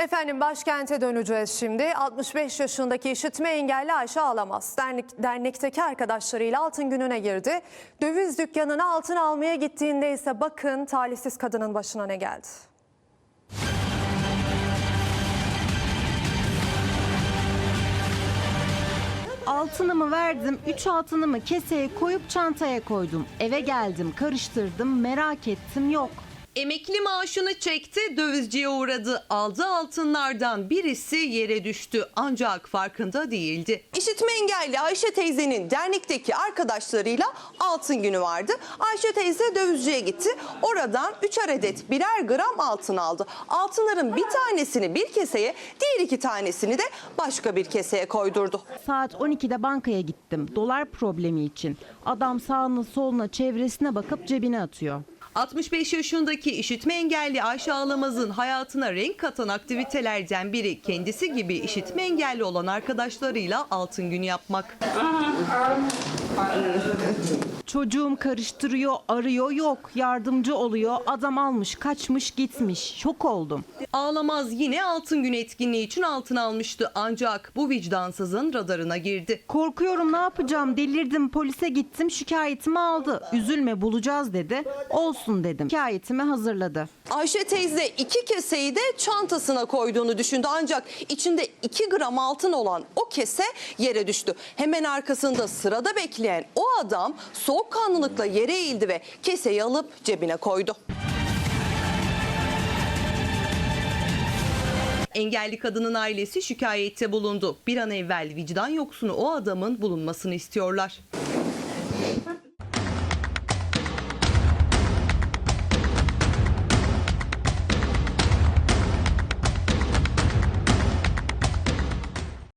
Efendim başkente döneceğiz şimdi. 65 yaşındaki işitme engelli Ayşe Ağlamaz dernek, dernekteki arkadaşlarıyla altın gününe girdi. Döviz dükkanına altın almaya gittiğinde ise bakın talihsiz kadının başına ne geldi. Altınımı verdim, üç altınımı keseye koyup çantaya koydum. Eve geldim, karıştırdım, merak ettim yok. Emekli maaşını çekti, dövizciye uğradı. Aldığı altınlardan birisi yere düştü ancak farkında değildi. İşitme engelli Ayşe teyzenin dernekteki arkadaşlarıyla altın günü vardı. Ayşe teyze dövizciye gitti. Oradan 3 adet birer gram altın aldı. Altınların bir tanesini bir keseye, diğer iki tanesini de başka bir keseye koydurdu. Saat 12'de bankaya gittim, dolar problemi için. Adam sağına soluna çevresine bakıp cebine atıyor. 65 yaşındaki işitme engelli Ayşe Ağlamaz'ın hayatına renk katan aktivitelerden biri kendisi gibi işitme engelli olan arkadaşlarıyla altın günü yapmak. Çocuğum karıştırıyor, arıyor, yok. Yardımcı oluyor, adam almış, kaçmış, gitmiş. Şok oldum. Ağlamaz yine altın günü etkinliği için altın almıştı ancak bu vicdansızın radarına girdi. Korkuyorum ne yapacağım, delirdim, polise gittim, şikayetimi aldı. Üzülme bulacağız dedi. Olsun dedim. Şikayetimi hazırladı. Ayşe teyze iki keseyi de çantasına koyduğunu düşündü ancak içinde 2 gram altın olan o kese yere düştü. Hemen arkasında sırada bekleyen o adam soğukkanlılıkla yere eğildi ve keseyi alıp cebine koydu. Engelli kadının ailesi şikayette bulundu. Bir an evvel vicdan yoksunu o adamın bulunmasını istiyorlar.